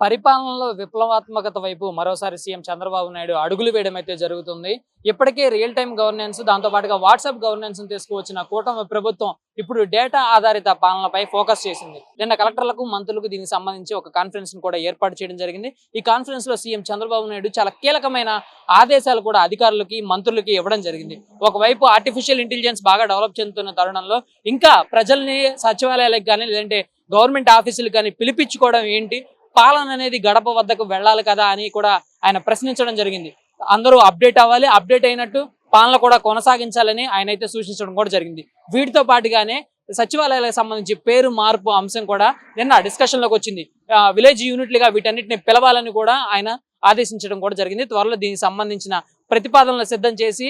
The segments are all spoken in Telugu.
పరిపాలనలో విప్లవాత్మకత వైపు మరోసారి సీఎం చంద్రబాబు నాయుడు అడుగులు వేయడం అయితే జరుగుతుంది. ఇప్పటికే రియల్ టైం గవర్నెన్స్ దాంతో పాటుగా వాట్సాప్ గవర్నెన్స్ తీసుకువచ్చిన కూటమి ప్రభుత్వం ఇప్పుడు డేటా ఆధారిత పాలనపై ఫోకస్ చేసింది. నిన్న కలెక్టర్లకు మంత్రులకు దీనికి సంబంధించి ఒక కాన్ఫరెన్స్ కూడా ఏర్పాటు చేయడం జరిగింది. ఈ కాన్ఫరెన్స్లో సీఎం చంద్రబాబు నాయుడు చాలా కీలకమైన ఆదేశాలు కూడా అధికారులకి మంత్రులకి ఇవ్వడం జరిగింది. ఒకవైపు ఆర్టిఫిషియల్ ఇంటెలిజెన్స్ బాగా డెవలప్ చెందుతున్న తరుణంలో ఇంకా ప్రజల్ని సచివాలయాలకు కానీ లేదంటే గవర్నమెంట్ ఆఫీసులు కానీ పిలిపించుకోవడం ఏంటి? పాలన అనేది గడప వద్దకు వెళ్ళాలి కదా అని కూడా ఆయన ప్రశ్నించడం జరిగింది. అందరూ అప్డేట్ అవ్వాలి అప్డేట్ అయినట్టు పాలన కూడా కొనసాగించాలని ఆయన అయితే సూచించడం కూడా జరిగింది. వీటితో పాటుగానే సచివాలయాలకు సంబంధించి పేరు మార్పు అంశం కూడా నిన్న డిస్కషన్లోకి వచ్చింది. ఆ, విలేజ్ యూనిట్లుగా వీటన్నిటిని పిలవాలని కూడా ఆయన ఆదేశించడం కూడా జరిగింది. త్వరలో దీనికి సంబంధించిన ప్రతిపాదనలు సిద్ధం చేసి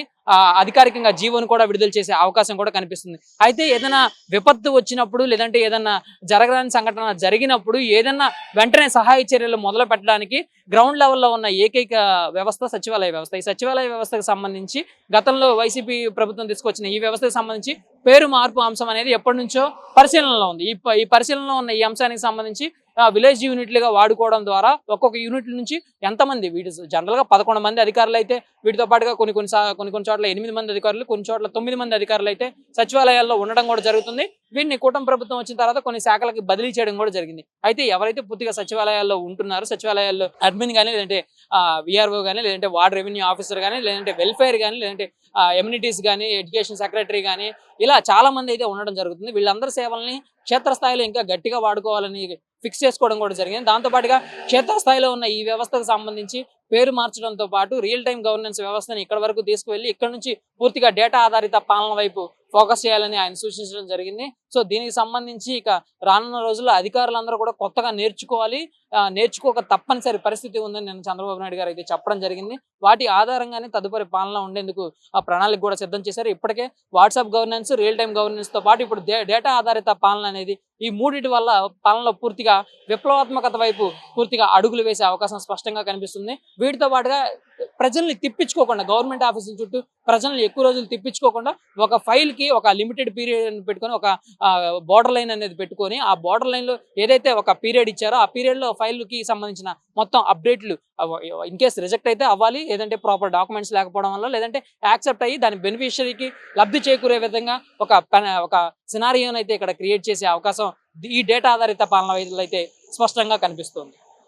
అధికారికంగా జీవోను కూడా విడుదల చేసే అవకాశం కూడా కనిపిస్తుంది. అయితే ఏదైనా విపత్తు వచ్చినప్పుడు లేదంటే ఏదైనా జరగరాని సంఘటన జరిగినప్పుడు ఏదైనా వెంటనే సహాయ చర్యలు మొదలు పెట్టడానికి గ్రౌండ్ లెవెల్లో ఉన్న ఏకైక వ్యవస్థ సచివాలయ వ్యవస్థ. ఈ సచివాలయ వ్యవస్థకు సంబంధించి గతంలో వైసీపీ ప్రభుత్వం తీసుకొచ్చిన ఈ వ్యవస్థకు సంబంధించి పేరు మార్పు అంశం అనేది ఎప్పటి నుంచో పరిశీలనలో ఉంది. ఈ ఈ పరిశీలనలో ఉన్న ఈ అంశానికి సంబంధించి విలేజ్ యూనిట్లుగా వాడుకోవడం ద్వారా ఒక్కొక్క యూనిట్ల నుంచి ఎంతమంది వీటి జనరల్గా పదకొండు మంది అధికారులు అయితే వీటితో పాటుగా కొన్ని కొన్ని కొన్ని కొన్ని చోట్ల ఎనిమిది మంది అధికారులు కొన్ని చోట్ల తొమ్మిది మంది అధికారులు అయితే సచివాలయాల్లో ఉండడం కూడా జరుగుతుంది. వీటిని కూటమి ప్రభుత్వం వచ్చిన తర్వాత కొన్ని శాఖలకి బదిలీ చేయడం కూడా జరిగింది. అయితే ఎవరైతే పూర్తిగా సచివాలయాల్లో ఉంటున్నారో సచివాలయాల్లో అడ్మిన్ కానీ లేదంటే విఆర్ఓ కానీ లేదంటే వార్డ్ రెవెన్యూ ఆఫీసర్ కానీ లేదంటే వెల్ఫేర్ కానీ లేదంటే ఎమ్యూనిటీస్ కానీ ఎడ్యుకేషన్ సెక్రటరీ కానీ ఇలా చాలా మంది అయితే ఉండడం జరుగుతుంది. వీళ్ళందరి సేవల్ని క్షేత్రస్థాయిలో ఇంకా గట్టిగా వాడుకోవాలని ఫిక్స్ చేసుకోవడం కూడా జరిగింది. దాంతోపాటుగా క్షేత్రస్థాయిలో ఉన్న ఈ వ్యవస్థకు సంబంధించి పేరు మార్చడంతో పాటు రియల్ టైం గవర్నెన్స్ వ్యవస్థని ఇక్కడ వరకు తీసుకువెళ్ళి ఇక్కడ నుంచి పూర్తిగా డేటా ఆధారిత పాలన వైపు ఫోకస్ చేయాలని ఆయన సూచించడం జరిగింది. సో దీనికి సంబంధించి ఇక రానున్న రోజుల్లో అధికారులందరూ కూడా కొత్తగా నేర్చుకోవాలి. ఆ, నేర్చుకోక తప్పనిసరి పరిస్థితి ఉందని నేను చంద్రబాబు నాయుడు గారు అయితే చెప్పడం జరిగింది. వాటి ఆధారంగానే తదుపరి పాలన ఉండేందుకు ఆ ప్రణాళిక కూడా సిద్ధం చేశారు. ఇప్పటికే వాట్సాప్ గవర్నెన్స్ రియల్ టైం గవర్నెన్స్తో పాటు ఇప్పుడు డేటా ఆధారిత పాలన అనేది ఈ మూడిటి వల్ల పాలనలో పూర్తిగా విప్లవాత్మకత వైపు పూర్తిగా అడుగులు వేసే అవకాశం స్పష్టంగా కనిపిస్తుంది. వీటితో పాటుగా ప్రజల్ని తిప్పించుకోకుండా గవర్నమెంట్ ఆఫీసుల చుట్టూ ప్రజల్ని ఎక్కువ రోజులు తిప్పించుకోకుండా ఒక ఫైల్కి ఒక లిమిటెడ్ పీరియడ్ పెట్టుకొని ఒక బోర్డర్ లైన్ అనేది పెట్టుకొని ఆ బోర్డర్ లైన్లో ఏదైతే ఒక పీరియడ్ ఇచ్చారో ఆ పీరియడ్లో ఫైల్కి సంబంధించిన మొత్తం అప్డేట్లు ఇన్ కేస్ రిజెక్ట్ అయితే అవ్వాలి. లేదంటే ప్రాపర్ డాక్యుమెంట్స్ లేకపోవడం వల్ల లేదంటే యాక్సెప్ట్ అయ్యి దాని బెనిఫిషరీకి లబ్ధి చేకూరే విధంగా ఒక ఒక సినారియోనైతే ఇక్కడ క్రియేట్ చేసే అవకాశం ఈ డేటా ఆధారిత పాలన వైద్యులు అయితే స్పష్టంగా కనిపిస్తుంది.